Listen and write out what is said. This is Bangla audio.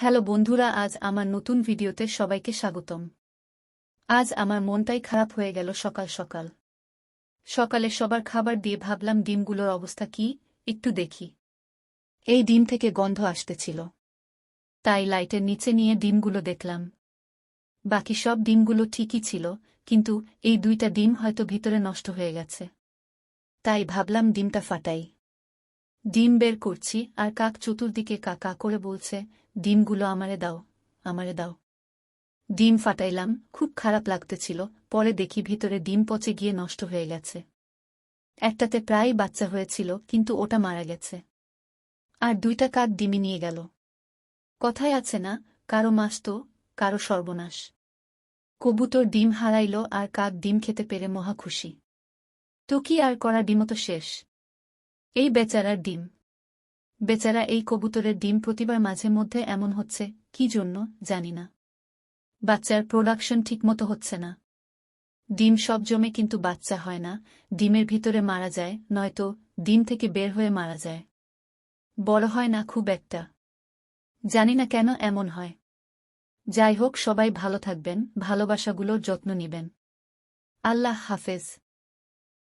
হ্যালো বন্ধুরা, আজ আমার নতুন ভিডিওতে সবাইকে স্বাগতম। আজ আমার মনটাই খারাপ হয়ে গেল সকাল সকাল। সকালে সবার খাবার দিয়ে ভাবলাম ডিমগুলোর অবস্থা কি, একটু দেখি। এই ডিম থেকে গন্ধ আসতেছিল। তাই লাইটের নিচে নিয়ে ডিমগুলো দেখলাম। বাকি সব ডিমগুলো ঠিকই ছিল, কিন্তু এই দুইটা ডিম হয়তো ভিতরে নষ্ট হয়ে গেছে। তাই ভাবলাম ডিমটা ফাটাই। ডিম বের করছি, আর কাক চতুর্দিকে কাকা করে বলছে, ডিমগুলো আমারে দাও আমারে দাও। ডিম ফাটাইলাম, খুব খারাপ লাগতেছিল, পরে দেখি ভিতরে ডিম পচে গিয়ে নষ্ট হয়ে গেছে। একটাতে প্রায় বাচ্চা হয়েছিল, কিন্তু ওটা মারা গেছে। আর দুইটা কাক ডিমি নিয়ে গেল। কথায় আছে না, কারও মাস তো, কারও সর্বনাশ। কবুতর ডিম হারাইল, আর কাক ডিম খেতে পেরে মহা খুশি। তো কি আর করা, ডিমও তো শেষ। এই বেচারার ডিম। বেচারা এই কবুতরের ডিম প্রতিবার মাঝে মধ্যে এমন হচ্ছে, কি জন্য, জানি না। বাচ্চার প্রোডাকশন ঠিকমতো হচ্ছে না। ডিম সব জমে কিন্তু বাচ্চা হয় না, ডিমের ভিতরে মারা যায়, নয়তো ডিম থেকে বের হয়ে মারা যায়। বড় হয় না খুব একটা। জানি না কেন এমন হয়। যাই হোক, সবাই ভালো থাকবেন, ভালোবাসাগুলোর যত্ন নিবেন। আল্লাহ হাফেজ।